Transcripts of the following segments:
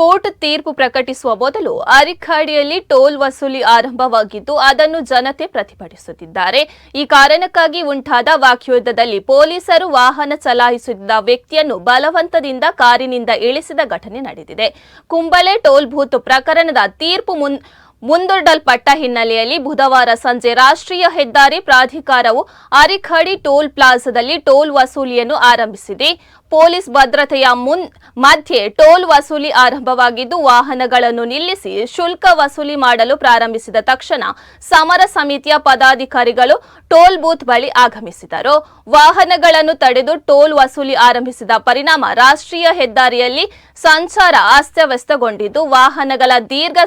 Court ತೀರ್ಪು ಪ್ರಕಟಿಸುವ ಮೊದಲು ಅರಿಖಾಡಿಯಲ್ಲಿ ಟೋಲ್ ವಸೂಲಿ ಆರಂಭವಾಗಿದ್ದು ಅದನ್ನು ಜನತೆ ಪ್ರತಿಭಟಿಸುತ್ತಿದ್ದಾರೆ. ಈ ಕಾರಣಕ್ಕಾಗಿ ಉಂಟಾದ ವಾಕ್ಯುದ್ಧದಲ್ಲಿ ಪೊಲೀಸರು ವಾಹನ ಚಲಾಯಿಸುತ್ತಿದ್ದ ವ್ಯಕ್ತಿಯನ್ನು ಬಲವಂತದಿಂದ ಕಾರಿನಿಂದ ಇಳಿಸಿದ ಘಟನೆ ನಡೆದಿದೆ. ಕುಂಬಳೆ ಟೋಲ್ ಬೂತ್ ಪ್ರಕರಣದ ತೀರ್ಪು ಮುನ್, ಮುಂದೂಡಲ್ಪಟ್ಟ ಹಿನ್ನೆಲೆಯಲ್ಲಿ ಬುಧವಾರ ಸಂಜೆ ರಾಷ್ಟ್ರೀಯ ಹೆದ್ದಾರಿ ಪ್ರಾಧಿಕಾರವು ಅರಿಖಡಿ ಟೋಲ್ ಪ್ಲಾಜಾದಲ್ಲಿ ಟೋಲ್ ವಸೂಲಿಯನ್ನು ಆರಂಭಿಸಿದೆ. ಪೊಲೀಸ್ ಭದ್ರತೆಯ ಮುನ್, ಮಧ್ಯೆ ಟೋಲ್ ವಸೂಲಿ ಆರಂಭವಾಗಿದ್ದು ವಾಹನಗಳನ್ನು ನಿಲ್ಲಿಸಿ ಶುಲ್ಕ ವಸೂಲಿ ಮಾಡಲು ಪ್ರಾರಂಭಿಸಿದ ತಕ್ಷಣ ಸಮರ ಸಮಿತಿಯ ಪದಾಧಿಕಾರಿಗಳು ಟೋಲ್ ಬೂತ್ ಬಳಿ ಆಗಮಿಸಿದರು. ವಾಹನಗಳನ್ನು ತಡೆದು ಟೋಲ್ ವಸೂಲಿ ಆರಂಭಿಸಿದ ಪರಿಣಾಮ ರಾಷ್ಟ್ರೀಯ ಹೆದ್ದಾರಿಯಲ್ಲಿ ಸಂಚಾರ ಅಸ್ತವ್ಯಸ್ತಗೊಂಡಿದ್ದು ವಾಹನಗಳ ದೀರ್ಘ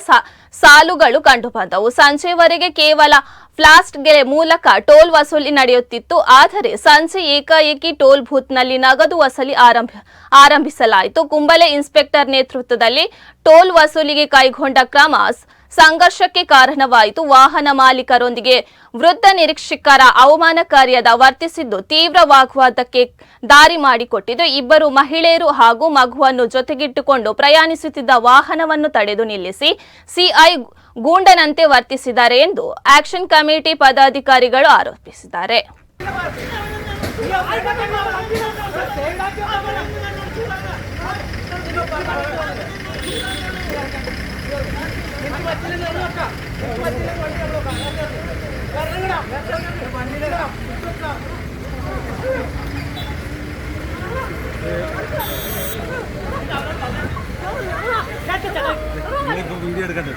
ಸಾಲುಗಳು ಕಂಡುಬಂದವು. ಸಂಜೆವರೆಗೆ ಕೇವಲ ಫ್ಲಾಸ್ಟ್ಗೆ ಮೂಲಕ ಟೋಲ್ ವಸೂಲಿ ನಡೆಯುತ್ತಿತ್ತು, ಆದರೆ ಸಂಜೆ ಏಕಾಏಕಿ ಟೋಲ್ ಬೂತ್ನಲ್ಲಿ ನಗದು ವಸೂಲಿ ಆರಂಭ, ಆರಂಭಿಸಲಾಯಿತು. ಕುಂಬಳೆ ಇನ್ಸ್ಪೆಕ್ಟರ್ ನೇತೃತ್ವದಲ್ಲಿ ಟೋಲ್ ವಸೂಲಿಗೆ ಕೈಗೊಂಡ ಕ್ರಮ ಸಂಘರ್ಷಕ್ಕೆ ಕಾರಣವಾಯಿತು ವಾಹನ ಮಾಲೀಕರೊಂದಿಗೆ ವೃದ್ಧ ನಿರೀಕ್ಷಕರ ಅವಮಾನಕಾರಿಯಾದ ವರ್ತಿಸಿದ್ದು ತೀವ್ರ ವಾಗ್ವಾದಕ್ಕೆ ದಾರಿ ಮಾಡಿಕೊಟ್ಟಿದ್ದು ಇಬ್ಬರು ಮಹಿಳೆಯರು ಹಾಗೂ ಮಗುವನ್ನು ಜೊತೆಗಿಟ್ಟುಕೊಂಡು ಪ್ರಯಾಣಿಸುತ್ತಿದ್ದ ವಾಹನವನ್ನು ತಡೆದು ನಿಲ್ಲಿಸಿ ಸಿಐ ಗೂಂಡನಂತೆ ವರ್ತಿಸಿದ್ದಾರೆ ಎಂದು ಆಕ್ಷನ್ ಕಮಿಟಿ ಪದಾಧಿಕಾರಿಗಳು ಆರೋಪಿಸಿದ್ದಾರೆ വീഡിയോ എടുക്കണ്ടേ?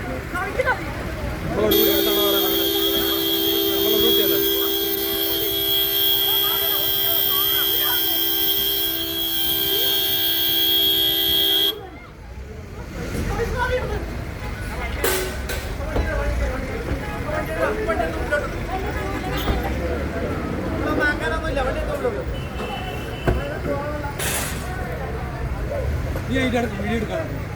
ਇਹ ਐਡਿਟ ਵੀਡੀਓ ਕਰਾਂਗੇ